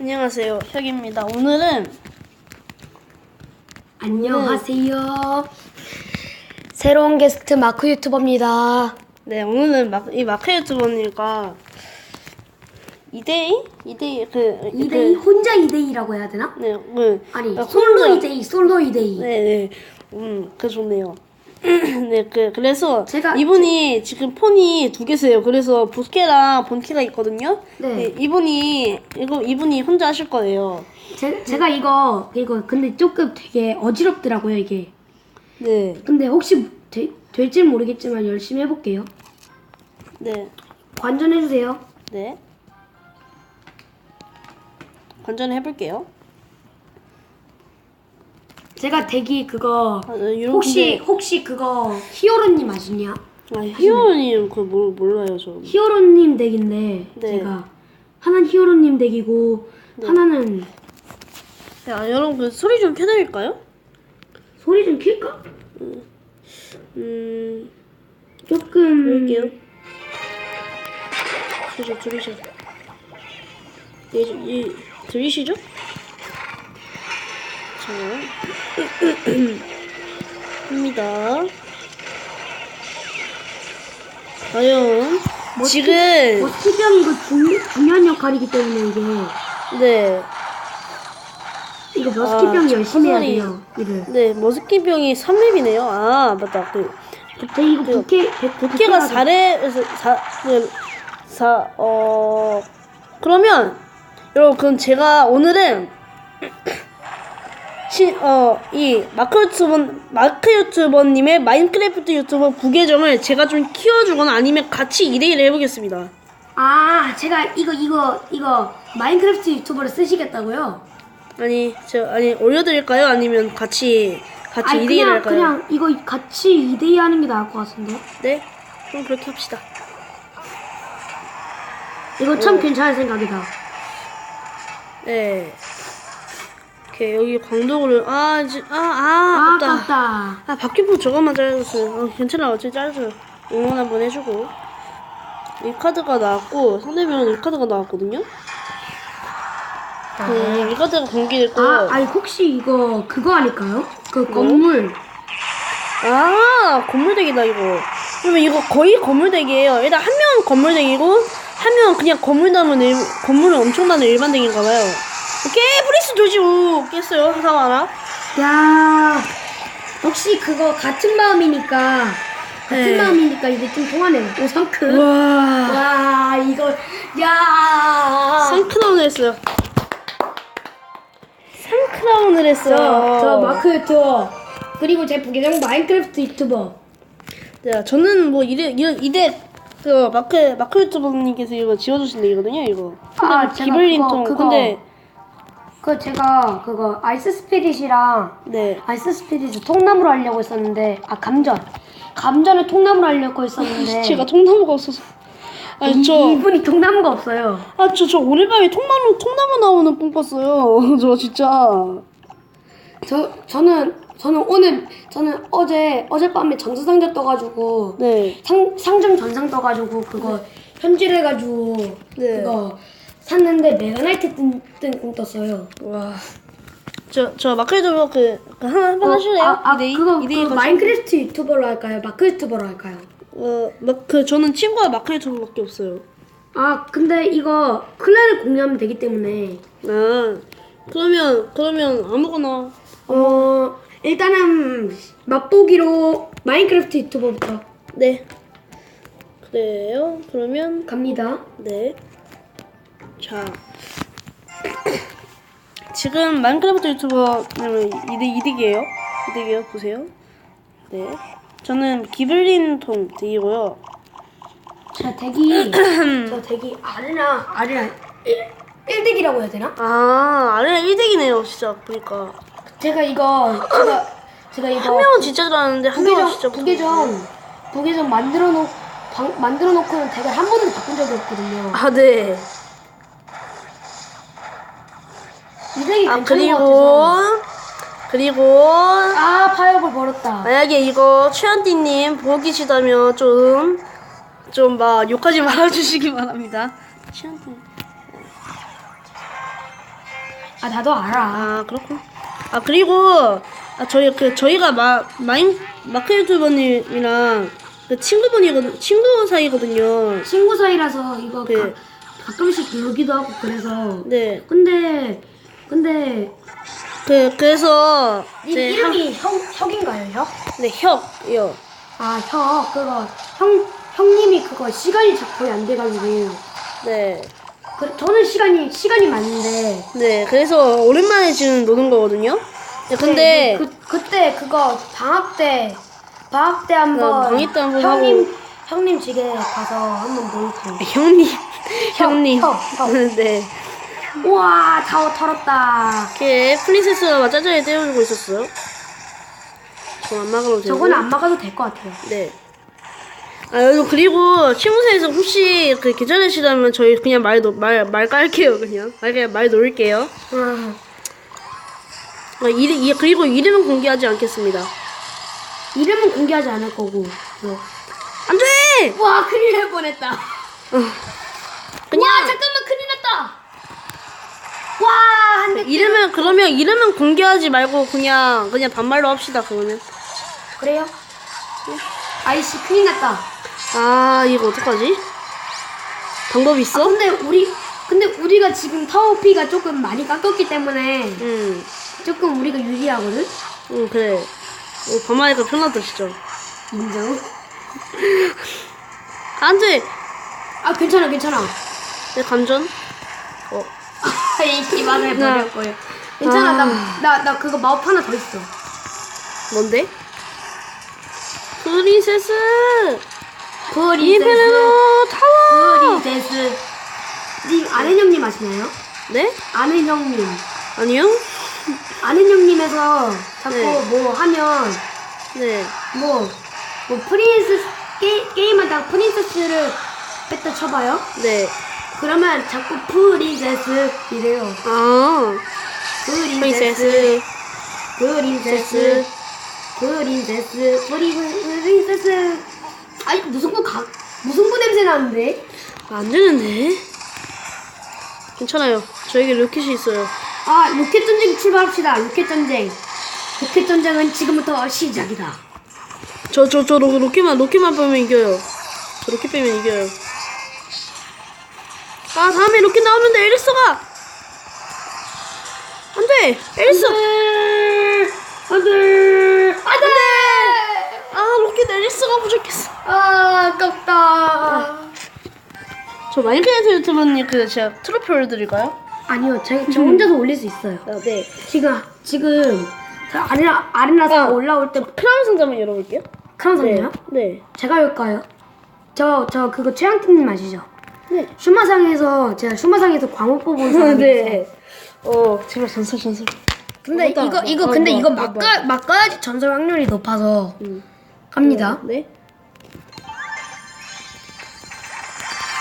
안녕하세요. 혁입니다. 오늘은 안녕하세요. 새로운 게스트 마크 유튜버입니다. 네 오늘은 막, 이 마크 유튜버님과 2대2? 2대2 그 2대2 혼자 2대2라고 해야 되나? 그, 네, 그 아니 아, 솔로 2대2 솔로 2대2. 네네 음 그 좋네요. 네, 그 그래서 제가- 이분이 지금 폰이 두 개세요. 그래서 부캐랑 본캐가 있거든요. 네. 이분이 이거 이분이 혼자 하실 거예요. 제, 제가 이거 이거 근데 조금 되게 어지럽더라고요 이게. 네, 근데 혹시 되, 될지 모르겠지만 열심히 해볼게요. 네, 관전해 주세요. 네. 관전해 볼게요. 제가 대기 그거 아, 네, 이런 혹시 혹시 그거 히어로님 아시냐? 아, 희원님 그뭘 몰라요 저. 히어로님 덱인데 네. 제가 하나는 히어로님 덱이고 하나는 야, 여러분 그 소리 좀 켜드릴까요? 소리 좀 킬까? 음, 조금 볼게요. 들으셔, 들으셔. 예, 이, 들리시죠? 자, 합니다. 과연 지금 버티병이 이거 중, 중요한 역할이기 때문에 이게 네, 이거 머스키병이 아, 열심히 해야. 돼요. 이를. 네 머스키병이 3렙이네요. 아 맞다. 그 근데 이거 부캐 부캐가 4렙에서 4, 그, 4, 어, 그러면, 여러분, 그럼 제가 오늘은, 시, 어, 이, 마크 유튜버, 마크 유튜버님의 마인크래프트 유튜버 부계정을 제가 좀 키워주거나 아니면 같이 2대1을 해보겠습니다. 아 제가 이거 이거 이거 마인크래프트 유튜버를 쓰시겠다고요? 아니, 저, 아니, 올려드릴까요? 아니면 같이, 같이 아니 2대1을 그냥 할까요? 그냥 이거 같이 2대2 하는 게 나을 것 같은데. 네? 그럼 그렇게 합시다. 이거 참 괜찮은 생각이다. 네. 오케이, 여기 광동으로, 아, 이제, 아, 아, 아, 아깝다. 아깝다. 아 바퀴포 저것만 잘랐어요. 어, 괜찮아 어차피 잘라줘요. 응원 한번 해주고. 이 카드가 나왔고 상대방은 이 카드가 나왔거든요. 음, 이 카드가 공개됐고. 아, 아니 혹시 이거 그거 아닐까요? 그 건물. 아 건물덱이다 이거. 그러면 이거 거의 건물덱이에요. 일단 한 명은 건물덱이고 한 명은 그냥 건물 남은 일, 건물을 엄청 나는 일반덱인가봐요. 오케이 프리스 조지우 깼어요 항상 알아. 야, 역시 그거 같은 마음이니까 같은 네. 마음이니까 이게 좀 통하네요. 오 상크. 와와 이거 야. 상크다운을 했어요. 상크다운을 했어요. 저, 저 마크 유튜버 그리고 제 부계정 마인크래프트 유튜버. 네, 저는 뭐 이대 이대, 이대 그 마크 마크 유튜버님께서 이거 지어주신 얘기거든요, 이거. 아, 기블린통 그거- 근데 그 제가 그거 아이스 스피릿이랑 네. 아이스 스피릿을 통나무로 하려고 했었는데 아 감전 감전을 통나무로 하려고 했었는데 제가 통나무가 없어서. 아니 네. 이, 저, 이분이 통나무가 없어요. 아저저 오늘 밤에 통나무 통나무 나오는 꿈 꿨어요. 저 진짜. 저 저는 저는 오늘 저는 어제 어젯밤에 전자상자 떠가지고 네. 상 상점 전상 떠가지고 그거 현질해가지고 네. 그거 샀는데 메가나이트 뜬 뜬 꿈 떴어요. 와. 저 저 마크 유튜버 그, 그 하나 한번 하실래요? 아, 아 이대 이- 그거 이대 이그 거죠? 마인크래프트 유튜버로 할까요? 마크 유튜버로 할까요? 어, 막 그 저는 친구가 마크 유튜버밖에 없어요. 아 근데 이거 클랜을 공유하면 되기 때문에 아 그러면 그러면 아무거나 어 일단은 맛보기로 마인크래프트 유튜버부터 네. 그래요. 그러면 갑니다. 네. 자. 지금 마인크래프트 유튜버는 이득 이득이에요. 이득이에요. 보세요. 네. 저는 기블린 통 덱이고요. 자 대기 저 대기 아르나 아르나 1덱이라고 해야 되나? 아, 아래 1덱이네요. 진짜 보니까. 제가 이거 제가 제가 이거 한 명은 진짜 잘하는데 한 명은 부계정 진짜 부계정 부계정 만들어 놓 방, 만들어 놓고는 덱을 한 번도 바꾼 적이 없거든요. 아, 네. 이 덱이 아, 그리고. 그리고 아 파이어볼 벌었다. 만약에 이거 최한띠님 보고 계시다면 좀 좀 막 욕하지 말아주시기 바랍니다. 최한띠. 아 나도 알아. 아 그렇군. 아 그리고 아 저희 그 저희가 마 마인 마크 유튜버님이랑 그 친구분이거든 친구 사이거든요. 친구 사이라서 이거 네. 가, 가끔씩 놀기도 하고 그래서. 네. 근데 근데 그 그래서 이, 이제 이름이 형 혁인가요 혁? 한- 네 혁이요. 아 혁 그거 형 형님이 그거 시간이 자- 거의 안 돼가지고. 네. 그 저는 시간이 시간이 많은데. 네. 그래서 오랜만에 지금 노는 거거든요. 네, 근데 네, 그 그때 그거 방학 때 방학 때 한번 어, 방학 때 한번 형님. 형님 집에 가서 한 번 놀고. 아, 형님 형님. 혁, 혁. 네. 우와 다 털었다. 이렇게 프린세스가 짜자에 떼어주고 있었어요. 저안 막아도 되고. 저거는 안 막아도 될 것 같아요. 네. 아, 여러분, 그리고 친구사에서 혹시 그 괜찮으시다면 저희 그냥 말, 놓- 말, 말 깔게요, 그냥. 말, 그냥 말 놓을게요. 음. 아, 이름, 이, 그리고 이름은 공개하지 않겠습니다. 이름은 공개하지 않을 거고. 뭐. 안 돼! 와 큰일 날 뻔했다. 그냥, 와 잠깐만 큰일 났다. 이름은, 그러면 이름은 공개하지 말고 그냥, 그냥 반말로 합시다, 그거는. 그래요? 아이씨 큰일 났다. 아, 이거 어떡하지? 방법이 아, 있어? 근데 우리 근데 우리가 지금 타워피가 조금 많이 깎였기 때문에 응, 조금 우리가 유리하거든. 응, 그래. 어, 반말하니까 편하다, 진짜. 인정. 안 돼! 아 괜찮아 괜찮아. 내 감전? 어. 이 막을 버릴 거예요. 괜찮아 아. 나 나 나 그거 마법 하나 더 있어. 뭔데? 프린세스! 프린세스. 타워! 프린세스. 니 아는 형님 아시나요? 네? 아는 형님. 아니요? 아는 형님에서 자꾸 네. 뭐 하면 네. 뭐, 뭐 프린세스 게, 게임하다가 프린세스를 뺐다 쳐봐요. 네. 그러면 자꾸 프린세스 이래요. 아, 프린세스, 프린세스. 프린세스, 프린세스, 프린- 프린세스. 아니 가, 무슨 거 냄새 나는데? 안 되는데? 괜찮아요. 저에게 로켓이 있어요. 아 로켓 전쟁 출발합시다. 로켓 전쟁. 로켓 전쟁은 지금부터 시작이다. 저, 저, 저 로, 로켓만, 로켓만 빼면 이겨요. 저 로켓 빼면 이겨요. 아, 다음에 로켓 나오면 돼, 에리스가! 안 돼! 에리스! 안돼, 안돼. 아, 로켓 에리스가 부족했어. 아 아깝다. 저 마인크래프트 유튜버님 그 제가 트로피를 드릴까요? 아니요, 저, 저 혼자서 올릴 수 있어요. 아, 네. 지금 지금 저 아레나 아레나서 아. 올라올 때 크라운 상자 한번 열어볼게요. 크라운 선이요? 네. 제가 열까요? 저 저 그거 최양팀님 아시죠? 네. 슈마상에서 제가 슈마상에서 광호 뽑은 사람이 있어요. 네. 어, 제발 전설 전설. 근데 맞다. 이거 이거 어, 근데 뭐, 이거 뭐, 막가 막가야지 전설 확률이 높아서 음. 갑니다. 네.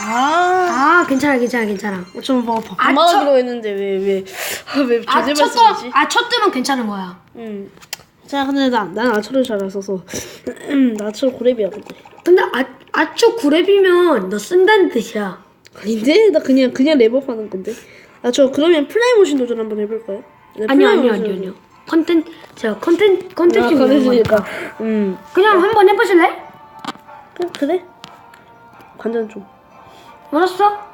아, 아 괜찮아 괜찮아 괜찮아. 좀뭐 아, 반말하기로 했는데 왜왜왜 왜 존댓말 쓰지? 아첫 뜨면 괜찮은 거야. 음. 자, 근데 나난 아처를 잘 안 써서 음, 나 아처 고렙이야 근데. 근데 아 아초 구랩이면 너 쓴다는 뜻이야. 아닌데? 나 그냥 그냥 랩업 하는 건데. 아 저 그러면 플라이 모신 도전 한번 해볼까요? 네, 아니요 플라이 아니요 아니요 아니요. 컨텐츠 제가 컨텐츠 아, 컨텐츠 그러시니까. 음. 그냥 한번 해보실래? 그, 그래? 관전 좀. 알았어.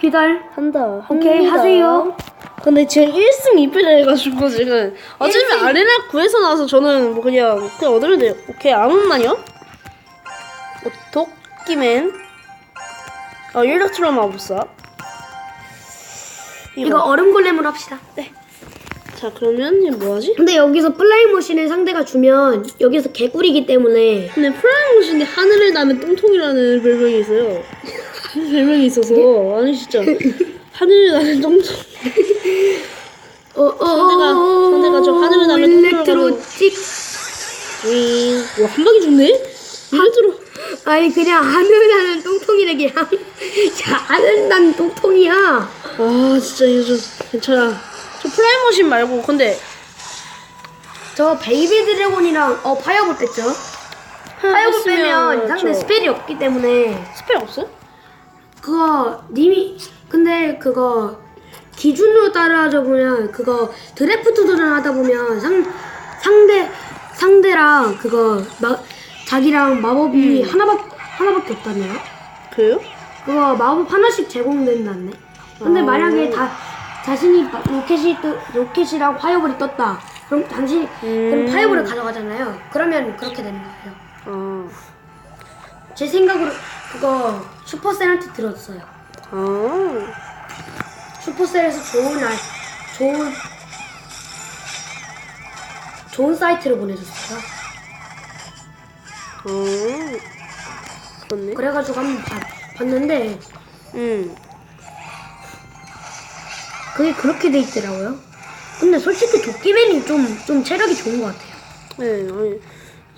기다려. 한다. 오케이, 합니다. 하세요. 근데 지금 1승 2패를 해가지고 지금 어차피 일승- 아레나 9에서 나와서 저는 뭐 그냥 그냥 얻으면 돼요. 오케이 아무만요. 어, 도끼맨. 어 일렉트로 마법사. 이거 이거. 얼음 골렘으로 합시다. 자 그러면 이제 뭐하지? 근데 여기서 플라이 머신을 상대가 주면 여기서 개꿀이기 때문에 근데 프라임 모신이 하늘을 나면 똥통이라는 별명이 있어요. 별명이 있어서 아니 진짜 하늘을 나는 똥통. 어, 어, 상대가- 상대가 저 하늘을 나면 일렉트로 찍 윙. 와 한 방에 죽네? 아니 그냥 하늘 나는 똥통이래 그냥. 야 하늘 나는 똥통이야. 아 진짜 이거 좀 괜찮아. 저 프라임 머신 말고 근데 저 베이비 드래곤이랑 어 파이어볼 뺐죠? 파이어볼 빼면 상대 저 스펠이 없기 때문에. 스펠 없어요? 그거 님이 근데 그거 기준으로 따라하자 보면 그거 드래프트전 하다 보면 상 상대 상대랑 그거 마, 자기랑 마법이 하나밖 하나밖에 없다네요. 그래요? 그거 마법 하나씩 제공된다네. 근데 어. 만약에 다 자신이 마- 로켓이 뜨, 로켓이랑 파이어볼이 떴다. 그럼 당신 그럼 음. 파이어볼을 가져가잖아요. 그러면 그렇게 되는 거예요. 아, 제 생각으로 그거 슈퍼셀한테 들었어요. 아, 슈퍼셀에서 좋은 알 좋은 좋은 사이트를 보내줬어요. 아, 그렇네. 그래가지고 한번 봐- 봤는데 음, 그게 그렇게 돼 있더라고요. 근데 솔직히 도끼맨이 좀 좀 체력이 좋은 것 같아요. 네, 아니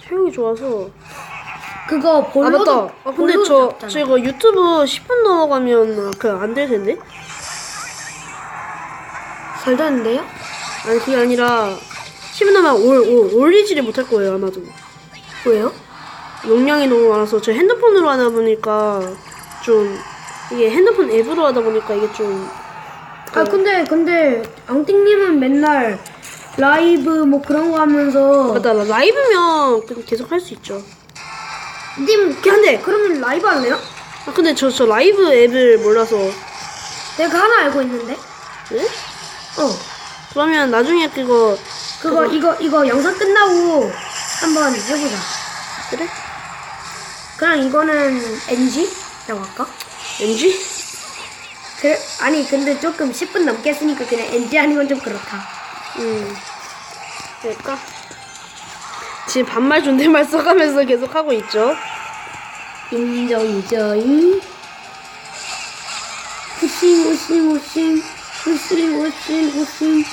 체력이 좋아서. 그거 아 볼로도 맞다. 아 근데 저 제가 유튜브 10분 넘어가면 그안될 텐데. 살다는데요? 아니 그게 아니라 10분 넘으면 올, 올 올리지를 못할 거예요 아마도. 왜요? 용량이 너무 많아서 저 핸드폰으로 하다 보니까 좀 이게 핸드폰 앱으로 하다 보니까 이게 좀 아 근데 근데 앙띵님은 맨날 라이브 뭐 그런 거 하면서 맞다 나 라이브면 그냥 계속 할 수 있죠. 님 한데 그러면 라이브 할래요? 아 근데 저 저 라이브 앱을 몰라서 내가 하나 알고 있는데. 네? 어. 그러면 나중에 그거 그거 이거 이거 영상 끝나고 한번 해보자. 그래? 그럼 이거는 NG라고 할까? NG? 그 아니 근데 조금 10분 넘게 했으니까 그냥 NG 하는 건 좀 그렇다. 음. 될까? 지금 반말 존댓말 써가면서 계속 하고 있죠. 인정이죠이. 후싱 후싱 후싱 후싱 후싱 후싱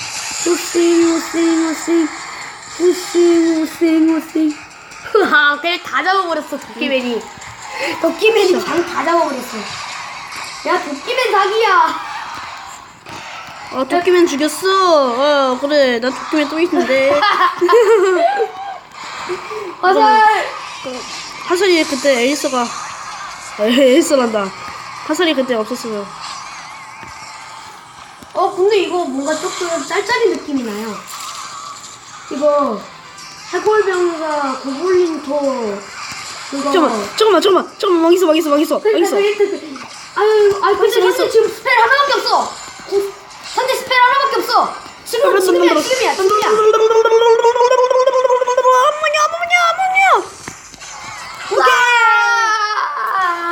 후싱 후싱 후싱 후싱 후싱 후싱 흐하 그냥 다 잡아버렸어 도끼맨이. 도끼맨이 장다 잡아버렸어. 야 도끼맨 사기야. 아 도끼맨 죽였어. 어 그래. 난 도끼맨 또 있는데. 화살! 하설이 그때 에이스가 에이스란다. 하설이 그때 없었으면. 어 근데 이거 뭔가 조금 짤짤이 느낌이 나요. 이거 해골병사 고블린 토 그거 잠깐만 잠깐만 잠깐만 잠깐만 망했어 망했어 망했어 그러니까 망했어. 그게 그 아유 아유 근데 현재 지금 스펠 하나밖에 없어 구- 현재 스펠 하나밖에 없어 지금 지금이야 지금이야 지금이야 어머냐 어머냐 어머냐. 와!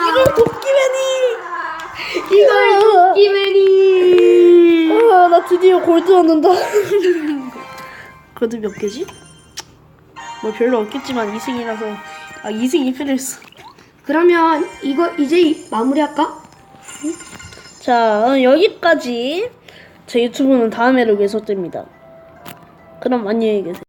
이걸 도끼맨이. 이걸 도끼맨이 아, 나 드디어 골드 얻는다. 골드 몇 개지? 뭐 별로 없겠지만 2승이라서 아 2승 1패했어. 그러면 이거 이제 마무리할까? 자 어, 여기까지 제 유튜브는 다음에로 계속됩니다. 그럼 안녕히 계세요.